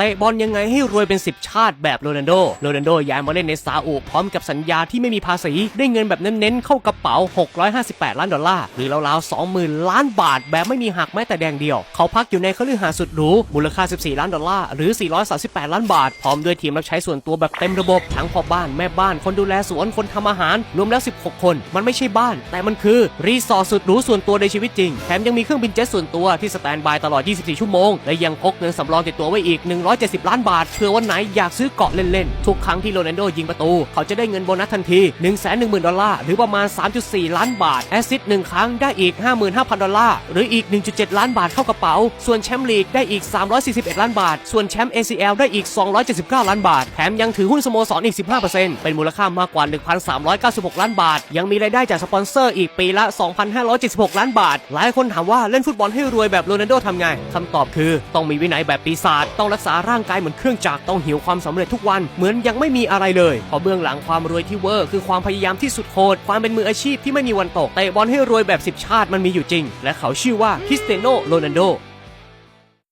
ตะบอลยังไงให้รวยเป็น 10 ชาติแบบโรนัลโด โรนัลโดย้ายมาเล่นในซาอุพร้อมกับสัญญาที่ไม่มีภาษี ได้เงินแบบเน้นๆ เข้ากระเป๋า 658 ล้านดอลลาร์ หรือราวๆ 20,000 ล้านบาทแบบไม่มีหักแม้แต่แดงเดียว เขาพักอยู่ในคฤหาสน์สุดหรู มูลค่า 14 ล้านดอลลาร์ หรือ 438 ล้านบาท พร้อมด้วยทีมรับใช้ส่วนตัวแบบเต็มระบบ ทั้งพ่อบ้านแม่บ้านคนดูแลสวนคนทำอาหาร รวมแล้ว 16 คน มันไม่ใช่บ้าน แต่มันคือรีสอร์ทสุดหรูส่วนตัวในชีวิตจริง แถมยังมีเครื่องบินเจ็ตส่วนตัวที่สแตนบายตลอด 24 ชั่วโมง และยังพกเงินสำรองติดตัวไว้อีก170 ล้านบาทเพื่อวันไหนอยากซื้อเกาะเล่นๆ ทุกครั้งที่โรนัลโดยิงประตู เขาจะได้เงินโบนัสทันที 110,000 ดอลลาร์หรือประมาณ 3.4 ล้านบาท แอสซิสต์หนึ่งครั้งได้อีก 55,000 ดอลลาร์หรืออีก 1.7 ล้านบาทเข้ากระเป๋า ส่วนแชมป์ลีกได้อีก 341 ล้านบาท ส่วนแชมป์ ACL ได้อีก 279 ล้านบาท แถมยังถือหุ้นสโมสรอีก 15%เป็นมูลค่ามากกว่า 1,396 ล้านบาท ยังมีรายได้จากสปอนเซอร์อีกปีละ 2,576 ล้านบาท หลายคนถามว่าเล่นฟุตบอลให้รวยแบบโรนัลโดทำไงคำตอบคือต้องมีวินัยแบบปีศาจต้องรักษาร่างกายเหมือนเครื่องจักรต้องหิวความสำเร็จทุกวันเหมือนยังไม่มีอะไรเลยเพราะเบื้องหลังความรวยที่เวอร์คือความพยายามที่สุดโหดความเป็นมืออาชีพที่ไม่มีวันตกเตะบอลให้รวยแบบ10ชาติมันมีอยู่จริง และเขาชื่อว่าคริสเตียโนโรนัลโด